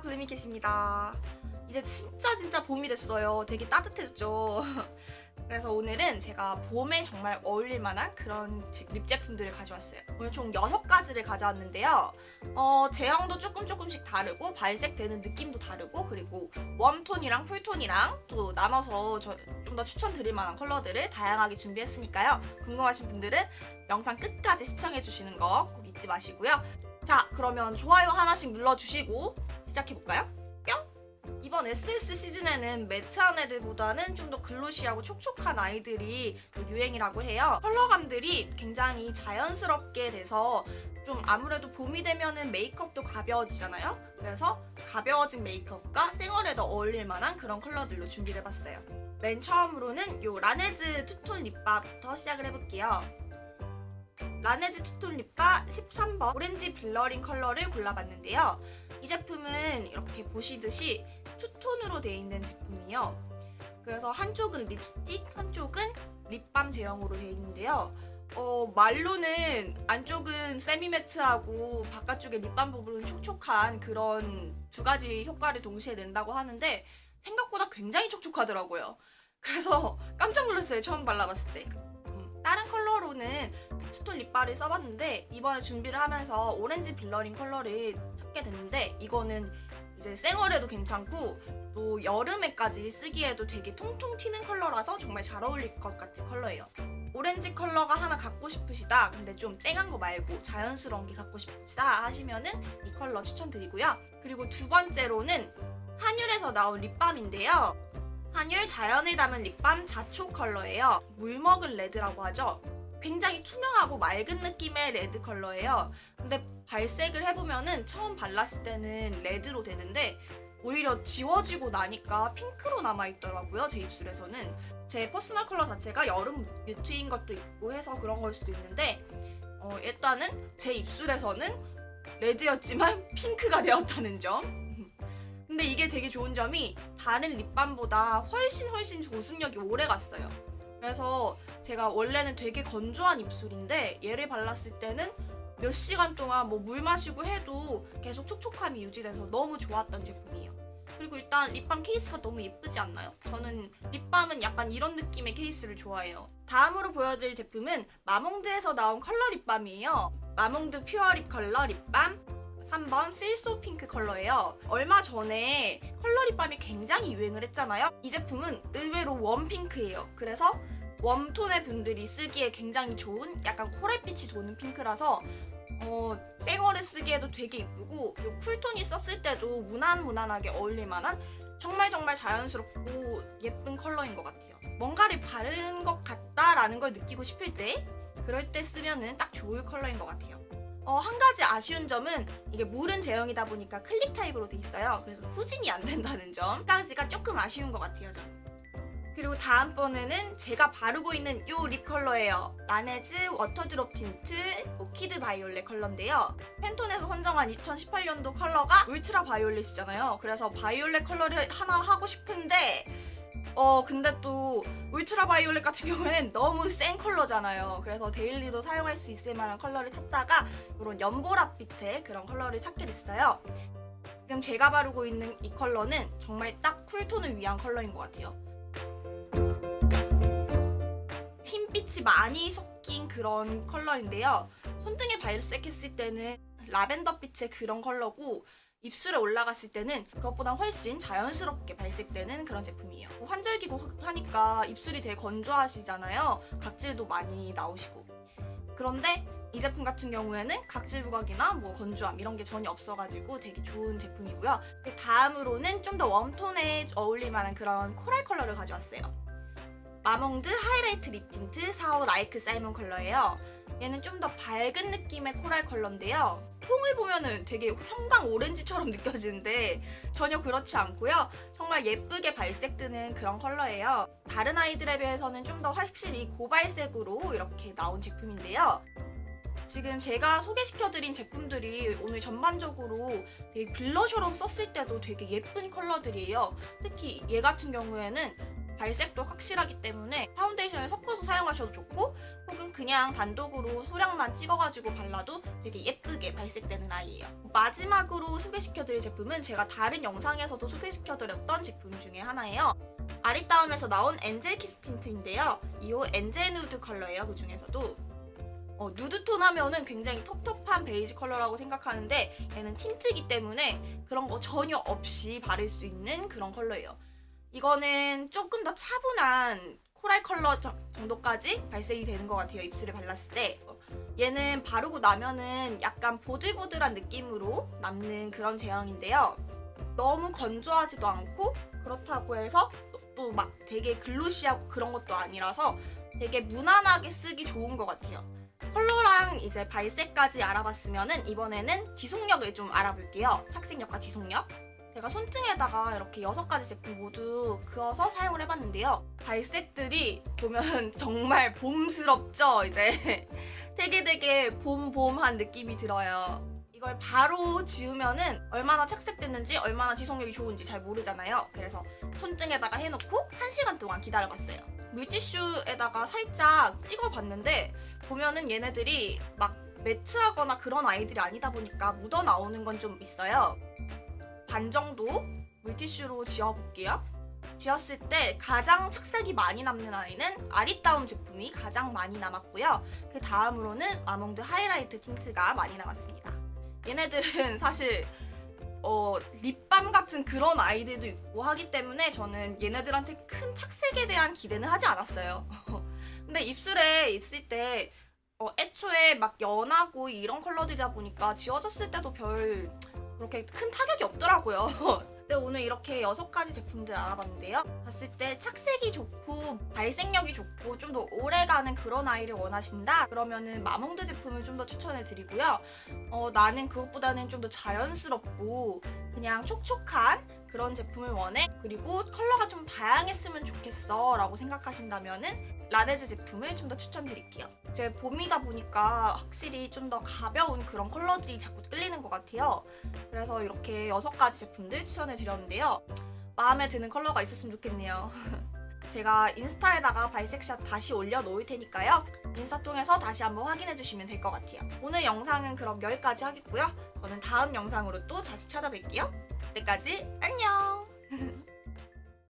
글루미캣입니다. 이제 진짜 진짜 봄이 됐어요. 되게 따뜻해졌죠. 그래서 오늘은 제가 봄에 정말 어울릴 만한 그런 지- 립 제품들을 가져왔어요. 오늘 총 6가지를 가져왔는데요. 어, 제형도 조금 조금씩 다르고 발색되는 느낌도 다르고 그리고 웜톤이랑 쿨톤이랑 또 나눠서 좀 더 추천드릴 만한 컬러들을 다양하게 준비했으니까요. 궁금하신 분들은 영상 끝까지 시청해주시는 거 꼭 잊지 마시고요. 자, 그러면 좋아요 하나씩 눌러주시고 시작해볼까요? 뿅! 이번 SS 시즌에는 매트한 애들보다는 좀 더 글로시하고 촉촉한 아이들이 또 유행이라고 해요. 컬러감들이 굉장히 자연스럽게 돼서 좀 아무래도 봄이 되면은 메이크업도 가벼워지잖아요. 그래서 가벼워진 메이크업과 생얼에도 어울릴 만한 그런 컬러들로 준비를 해봤어요. 맨 처음으로는 요 라네즈 투톤 립바부터 시작을 해볼게요. 라네즈 투톤 립바 13번 오렌지 블러링 컬러를 골라봤는데요. 이 제품은 이렇게 보시듯이 투톤으로 되어 있는 제품이에요. 그래서 한쪽은 립스틱, 한쪽은 립밤 제형으로 되어 있는데요. 어, 말로는 안쪽은 세미매트하고 바깥쪽에 립밤 부분은 촉촉한 그런 두 가지 효과를 동시에 낸다고 하는데 생각보다 굉장히 촉촉하더라고요. 그래서 깜짝 놀랐어요. 처음 발라봤을 때. 음, 다른 컬러로는 투톤 립바를 써봤는데 이번에 준비를 하면서 오렌지 블러링 컬러를 찾게 됐는데 이거는 이제 생얼에도 괜찮고 또 여름에까지 쓰기에도 되게 통통 튀는 컬러라서 정말 잘 어울릴 것 같은 컬러예요. 오렌지 컬러가 하나 갖고 싶으시다. 근데 좀 쨍한 거 말고 자연스러운 게 갖고 싶으시다 하시면은 이 컬러 추천드리고요. 그리고 두 번째로는 한율에서 나온 립밤인데요. 한율 자연을 담은 립밤 자초 컬러예요. 물 먹은 레드라고 하죠. 굉장히 투명하고 맑은 느낌의 레드 컬러예요. 근데 발색을 해보면은 처음 발랐을 때는 레드로 되는데 오히려 지워지고 나니까 핑크로 남아있더라고요. 제 입술에서는. 제 퍼스널 컬러 자체가 여름 뮤트인 것도 있고 해서 그런 걸 수도 있는데 어, 일단은 제 입술에서는 레드였지만 핑크가 되었다는 점. 근데 이게 되게 좋은 점이 다른 립밤보다 훨씬 훨씬 보습력이 오래 갔어요. 그래서 제가 원래는 되게 건조한 입술인데 얘를 발랐을 때는 몇 시간 동안 뭐 물 마시고 해도 계속 촉촉함이 유지돼서 너무 좋았던 제품이에요. 그리고 일단 립밤 케이스가 너무 예쁘지 않나요? 저는 립밤은 약간 이런 느낌의 케이스를 좋아해요. 다음으로 보여드릴 제품은 마몽드에서 나온 컬러 립밤이에요. 마몽드 퓨어 립 컬러 립밤 3번 필소 핑크 컬러예요. 얼마 전에 컬러 립밤이 굉장히 유행을 했잖아요. 이 제품은 의외로 웜 핑크예요. 그래서 웜톤의 분들이 쓰기에 굉장히 좋은 약간 코랄빛이 도는 핑크라서 어, 생얼에 쓰기에도 되게 이쁘고 요 쿨톤이 썼을 때도 무난무난하게 어울릴 만한 정말 정말 자연스럽고 예쁜 컬러인 것 같아요. 뭔가를 바른 것 같다라는 걸 느끼고 싶을 때 그럴 때 쓰면은 딱 좋을 컬러인 것 같아요. 어, 한 가지 아쉬운 점은 이게 물은 제형이다 보니까 클릭 타입으로 돼 있어요. 그래서 후진이 안 된다는 점. 한 가지가 조금 아쉬운 것 같아요, 저는. 그리고 다음번에는 제가 바르고 있는 이 립 컬러예요. 라네즈 워터드롭 틴트 오키드 바이올렛 컬러인데요. 팬톤에서 선정한 2018년도 컬러가 울트라 바이올렛이잖아요. 그래서 바이올렛 컬러를 하나 하고 싶은데 어 근데 또 울트라 바이올렛 같은 경우에는 너무 센 컬러잖아요. 그래서 데일리로 사용할 수 있을 만한 컬러를 찾다가 이런 연보랏빛의 그런 컬러를 찾게 됐어요. 지금 제가 바르고 있는 이 컬러는 정말 딱 쿨톤을 위한 컬러인 것 같아요. 흰빛이 많이 섞인 그런 컬러인데요. 손등에 발색했을 때는 라벤더빛의 그런 컬러고 입술에 올라갔을 때는 그것보다 훨씬 자연스럽게 발색되는 그런 제품이에요. 뭐 환절기고 하니까 입술이 되게 건조하시잖아요. 각질도 많이 나오시고. 그런데 이 제품 같은 경우에는 각질 부각이나 뭐 건조함 이런 게 전혀 없어가지고 되게 좋은 제품이고요. 그 다음으로는 좀 더 웜톤에 어울릴 만한 그런 코랄 컬러를 가져왔어요. 마몽드 하이라이트 립 틴트 4호 라이크 사이먼 컬러예요. 얘는 좀 더 밝은 느낌의 코랄 컬러인데요. 통을 보면은 되게 형광 오렌지처럼 느껴지는데 전혀 그렇지 않고요. 정말 예쁘게 발색드는 그런 컬러예요. 다른 아이들에 비해서는 좀 더 확실히 고발색으로 이렇게 나온 제품인데요. 지금 제가 소개시켜드린 제품들이 오늘 전반적으로 되게 블러셔로 썼을 때도 되게 예쁜 컬러들이에요. 특히 얘 같은 경우에는 발색도 확실하기 때문에 파운데이션을 섞어서 사용하셔도 좋고 혹은 그냥 단독으로 소량만 찍어가지고 발라도 되게 예쁘게 발색되는 아이예요. 마지막으로 소개시켜드릴 제품은 제가 다른 영상에서도 소개시켜드렸던 제품 중에 하나예요. 아리따움에서 나온 엔젤 키스 틴트인데요. 이 호 엔젤 누드 컬러예요. 그 중에서도 어, 누드톤 하면은 굉장히 텁텁한 베이지 컬러라고 생각하는데 얘는 틴트이기 때문에 그런 거 전혀 없이 바를 수 있는 그런 컬러예요. 이거는 조금 더 차분한 코랄 컬러 정- 정도까지 발색이 되는 것 같아요. 입술에 발랐을 때. 어, 얘는 바르고 나면은 약간 보들보들한 느낌으로 남는 그런 제형인데요. 너무 건조하지도 않고 그렇다고 해서 또 막 되게 글로시하고 그런 것도 아니라서 되게 무난하게 쓰기 좋은 것 같아요. 컬러랑 이제 발색까지 알아봤으면은 이번에는 지속력을 좀 알아볼게요. 착색력과 지속력. 제가 손등에다가 이렇게 여섯 가지 제품 모두 그어서 사용을 해봤는데요. 발색들이 보면 정말 봄스럽죠? 이제 되게 되게 봄봄한 느낌이 들어요. 이걸 바로 지우면은 얼마나 착색됐는지 얼마나 지속력이 좋은지 잘 모르잖아요. 그래서 손등에다가 해놓고 1시간 동안 기다려봤어요. 물티슈에다가 살짝 찍어봤는데 보면은 얘네들이 막 매트하거나 그런 아이들이 아니다 보니까 묻어 나오는 건 좀 있어요. 반 정도 물티슈로 지워볼게요. 지웠을 때 가장 착색이 많이 남는 아이는 아리따움 제품이 가장 많이 남았고요. 그 다음으로는 마몽드 하이라이트 틴트가 많이 남았습니다. 얘네들은 사실 어, 립밤 같은 그런 아이들도 있고 하기 때문에 저는 얘네들한테 큰 착색에 대한 기대는 하지 않았어요. 근데 입술에 있을 때 어, 애초에 막 연하고 이런 컬러들이다 보니까 지워졌을 때도 별 그렇게 큰 타격이 없더라고요. 근데 오늘 이렇게 여섯 가지 제품들 알아봤는데요. 봤을 때 착색이 좋고 발색력이 좋고 좀 더 오래가는 그런 아이를 원하신다? 그러면은 마몽드 제품을 좀 더 추천해 드리고요. 어, 나는 그것보다는 좀 더 자연스럽고 그냥 촉촉한 그런 제품을 원해. 그리고 컬러가 좀 다양했으면 좋겠어. 라고 생각하신다면은 라네즈 제품을 좀 더 추천드릴게요. 이제 봄이다 보니까 확실히 좀 더 가벼운 그런 컬러들이 자꾸 끌리는 것 같아요. 그래서 이렇게 여섯 가지 제품들 추천해 드렸는데요. 마음에 드는 컬러가 있었으면 좋겠네요. 제가 인스타에다가 발색샷 다시 올려놓을 테니까요. 인스타 통해서 다시 한번 확인해 주시면 될 것 같아요. 오늘 영상은 그럼 여기까지 하겠고요. 저는 다음 영상으로 또 다시 찾아뵐게요. 그때까지 안녕!